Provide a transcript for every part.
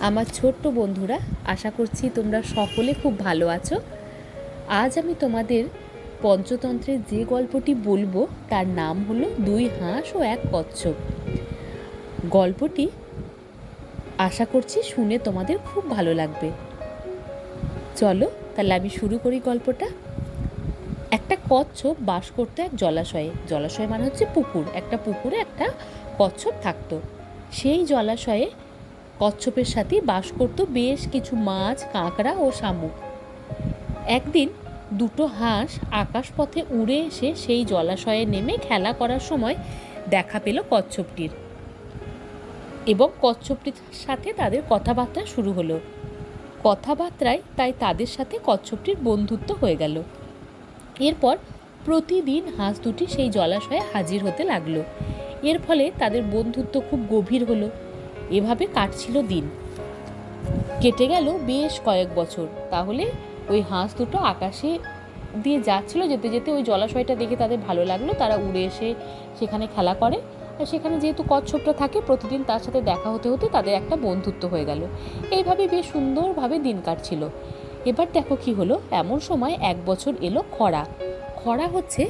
আমার ছোট্ট বন্ধুরা, আশা করছি তোমরা সকলে খুব ভালো আছো। আজ আমি তোমাদের পঞ্চতন্ত্রের যে গল্পটি বলব, তার নাম হলো দুই হাঁস ও এক কচ্ছপ। গল্পটি আশা করছি শুনে তোমাদের খুব ভালো লাগবে। চলো, তাহলে আমি শুরু করি গল্পটা। একটা কচ্ছপ বাস করতো এক জলাশয়ে। জলাশয় মানে হচ্ছে পুকুর। একটা পুকুরে একটা কচ্ছপ থাকতো। সেই জলাশয়ে কচ্ছপের সাথে বাস করতো বেশ কিছু মাছ, কাঁকড়া ও শামুক। একদিন দুটো হাঁস আকাশপথে উড়ে এসে সেই জলাশয়ে নেমে খেলা করার সময় দেখা পেল কচ্ছপটির এবং কচ্ছপটির সাথে তাদের কথাবার্তা শুরু হলো। কথাবার্তায় তাই তাদের সাথে কচ্ছপটির বন্ধুত্ব হয়ে গেল। এরপর প্রতিদিন হাঁস দুটি সেই জলাশয়ে হাজির হতে লাগল। এর ফলে তাদের বন্ধুত্ব খুব গভীর হলো। এভাবে কাটছিল দিন। কেটে গেল বেশ কয়েক বছর। তাহলে ওই হাঁস দুটো আকাশে দিয়ে যাচ্ছিল, যেতে যেতে ওই জলাশয়টা দেখে তাদের ভালো লাগল। তারা উড়ে এসে সেখানে খেলা করে। আর সেখানে যেহেতু কচ্ছপটা থাকে, প্রতিদিন তার সাথে দেখা হতে হতে তাদের একটা বন্ধুত্ব হয়ে গেল। এইভাবে বেশ সুন্দরভাবে দিন কাটছিল। এবার দেখো কি হলো। এমন সময় এক বছর এলো খরা। খরা হচ্ছে,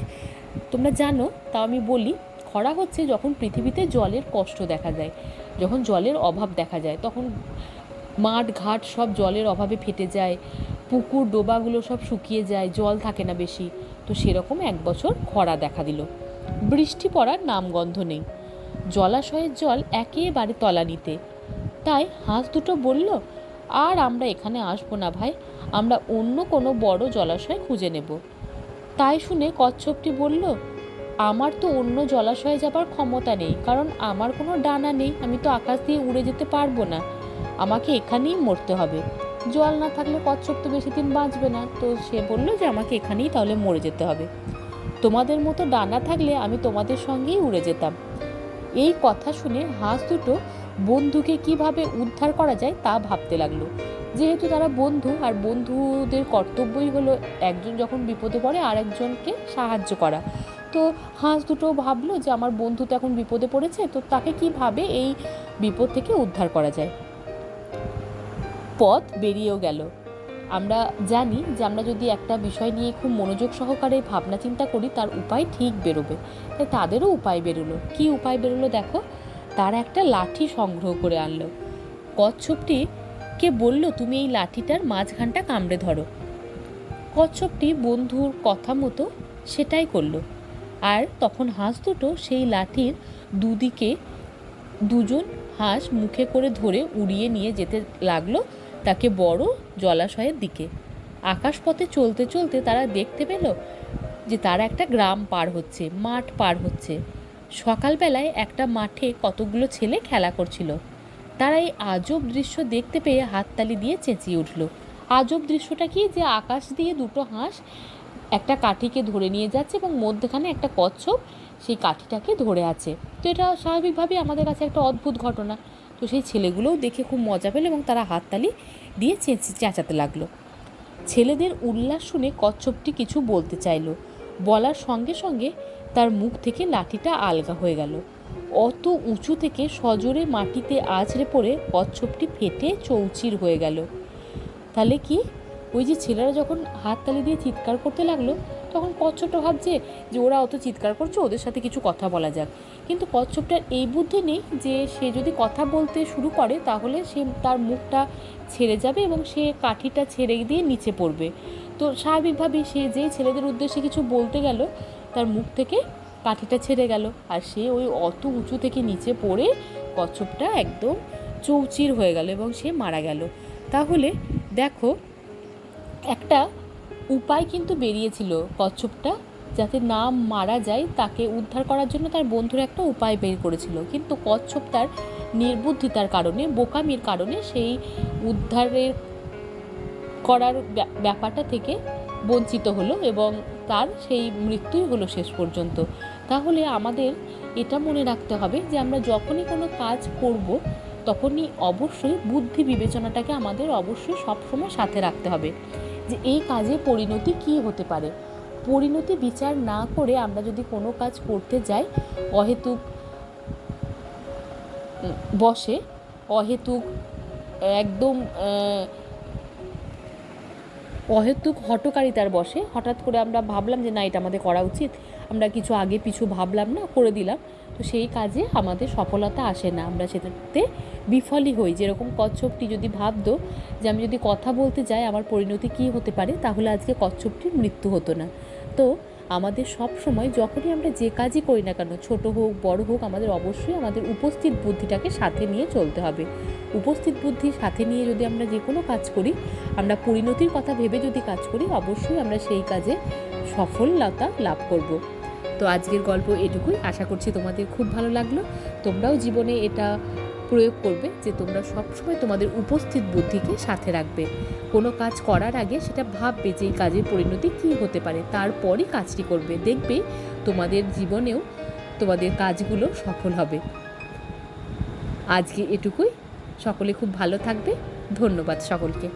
তোমরা জানো, তাও আমি বলি, খরা হচ্ছে যখন পৃথিবীতে জলের কষ্ট দেখা যায়। যখন জলের অভাব দেখা যায়, তখন মাঠ, ঘাট সব জলের অভাবে ফেটে যায়, পুকুর, ডোবাগুলো সব শুকিয়ে যায়, জল থাকে না বেশি। তো সেরকম এক বছর খরা দেখা দিল। বৃষ্টি পড়ার নামগন্ধ নেই। জলাশয়ের জল একেবারে তলানিতে। তাই হাঁস দুটো বলল, আর আমরা এখানে আসব না ভাই, আমরা অন্য কোনো বড় জলাশয় খুঁজে নেব। তাই শুনে কচ্ছপটি বলল আমার তো অন্য জলাশয়ে যাবার ক্ষমতা নেই, কারণ আমার কোনো ডানা নেই, আমি তো আকাশ দিয়ে উড়ে যেতে পারব না। আমাকে এখানেই মরতে হবে। জল না থাকলে কচ্ছপ তো বেশি দিন বাঁচবে না। তো সে বলল যে আমাকে এখানেই তাহলে মরে যেতে হবে। তোমাদের মতো ডানা থাকলে আমি তোমাদের সঙ্গেই উড়ে যেতাম। এই কথা শুনে হাঁস দুটো বন্ধুকে কীভাবে উদ্ধার করা যায় তা ভাবতে লাগল। যেহেতু তারা বন্ধু, আর বন্ধুদের কর্তব্যই হলো একজন যখন বিপদে পড়ে আর একজনকে সাহায্য করা। তো হাঁস দুটো ভাবলো যে আমার বন্ধু তো এখন বিপদে পড়েছে, তো তাকে কীভাবে এই বিপদ থেকে উদ্ধার করা যায়? পথ বেরিয়েও গেল। আমরা জানি যে আমরা যদি একটা বিষয় নিয়ে খুব মনোযোগ সহকারে ভাবনা চিন্তা করি, তার উপায় ঠিক বেরোবে। তাই তাদেরও উপায় বেরোলো। কি উপায় বেরোলো দেখো? তারা একটা লাঠি সংগ্রহ করে আনলো। কচ্ছপটি কে বলল, তুমি এই লাঠিটার মাঝখানটা কামড়ে ধরো। কচ্ছপটি বন্ধুর কথা মতো সেটাই করল। আর তখন হাঁস দুটো সেই লাঠির দুদিকে দুজন হাঁস মুখে করে ধরে উড়িয়ে নিয়ে যেতে লাগল তাকে বড় জলাশয়ের দিকে। আকাশপথে চলতে চলতে তারা দেখতে পেল যে তারা একটা গ্রাম পার হচ্ছে, মাঠ পার হচ্ছে। সকালবেলায় একটা মাঠে কতগুলো ছেলে খেলা করছিল। তারা এই আজব দৃশ্য দেখতে পেয়ে হাততালি দিয়ে চেঁচিয়ে উঠল। আজব দৃশ্যটা কি যে আকাশ দিয়ে দুটো হাঁস একটা কাঠিকে ধরে নিয়ে যাচ্ছে এবং মধ্যখানে একটা কচ্ছপ সেই কাঠিটাকে ধরে আছে। তো এটা স্বাভাবিকভাবেই আমাদের কাছে একটা অদ্ভুত ঘটনা। তো সেই ছেলেগুলোও দেখে খুব মজা পেল এবং তারা হাততালি দিয়ে চেঁচি, চেঁচাতে লাগল। ছেলেদের উল্লাস শুনে কচ্ছপটি কিছু বলতে চাইলো। বলার সঙ্গে সঙ্গে তার মুখ থেকে লাঠিটা আলগা হয়ে গেল। অত উঁচু থেকে সজোরে মাটিতে আছড়ে পড়ে কচ্ছপটি ফেটে চৌচির হয়ে গেল। তাহলে কি ওই যে ছেলেরা যখন হাততালি দিয়ে চিৎকার করতে লাগল, তখন কচ্ছপটা ভাবছে যে ওরা অত চিৎকার করছে, ওদের সাথে কিছু কথা বলা যাক। কিন্তু কচ্ছপটার এই বুদ্ধি নেই যে সে যদি কথা বলতে শুরু করে, তাহলে সে তার মুখটা ছেড়ে যাবে এবং সে কাঠিটা ছেড়ে দিয়ে নিচে পড়বে। তো স্বাভাবিকভাবেই সে যেই ছেলেদের উদ্দেশ্যে কিছু বলতে গেল, তার মুখ থেকে কাঠিটা ছেড়ে গেল। আর সে ওই অত উঁচু থেকে নিচে পড়ে কচ্ছপটা একদম চৌচির হয়ে গেল এবং সে মারা গেল। তাহলে দেখো একটা উপায় কিন্তু বেরিয়েছিল কচ্ছপটা, যাতে না মারা যায় তাকে উদ্ধার করার জন্য তার বন্ধুরা একটা উপায় বের করেছিল। কিন্তু কচ্ছপ তার নির্বুদ্ধিতার কারণে, বোকামির কারণে সেই উদ্ধারের করার ব্যা- ব্যাপারটা থেকে বঞ্চিত হলো এবং তার সেই মৃত্যুই হলো শেষ পর্যন্ত। তাহলে আমাদের এটা মনে রাখতে হবে যে আমরা যখনই কোনো কাজ করব, তখনই অবশ্যই বুদ্ধি বিবেচনাটাকে আমাদের অবশ্যই সবসময় সাথে রাখতে হবে। যে এই কাজে পরিণতি কি হতে পারে? পরিণতি বিচার না করে আমরা যদি কোনো কাজ করতে যাই, অহেতুক বসে, অহেতুক, একদম অহেতুক হটকারিতার বসে, হঠাৎ করে আমরা ভাবলাম যে না, এটা আমাদের করা উচিত। আমরা কিছু আগে পিছু ভাবলাম না, করে দিলাম। তো সেই কাজে আমাদের সফলতা আসে না। আমরা সেটাতে বিফলই হই। যেরকম কচ্ছপটি যদি ভাবতো যে আমি যদি কথা বলতে যাই, আমার পরিণতি কী হতে পারে? তাহলে আজকে কচ্ছপটির মৃত্যু হতো না। তো আমাদের সব সময় যখনই আমরা যে কাজই করি না কেন, ছোট হোক, বড় হোক, আমাদের অবশ্যই আমাদের উপস্থিত বুদ্ধিটাকে সাথে নিয়ে চলতে হবে। উপস্থিত বুদ্ধি সাথে নিয়ে যদি আমরা যে কোনো কাজ করি, আমরা পরিণতির কথা ভেবে যদি কাজ করি, অবশ্যই আমরা সেই কাজে সফলতা লাভ করব। তো আজকের গল্প এটুকুই। আশা করছি তোমাদের খুব ভালো লাগল। তোমরাও জীবনে এটা প্রয়োগ করবে যে তোমরা সবসময় তোমাদের উপস্থিত বুদ্ধিকে সাথে রাখবে। কোনো কাজ করার আগে সেটা ভাববে যে এই কাজের পরিণতি কী হতে পারে, তারপরই কাজটি করবে। দেখবে তোমাদের জীবনেও তোমাদের কাজগুলো সফল হবে। আজকে এটুকুই। সকলে খুব ভালো থাকবে। ধন্যবাদ সকলকে।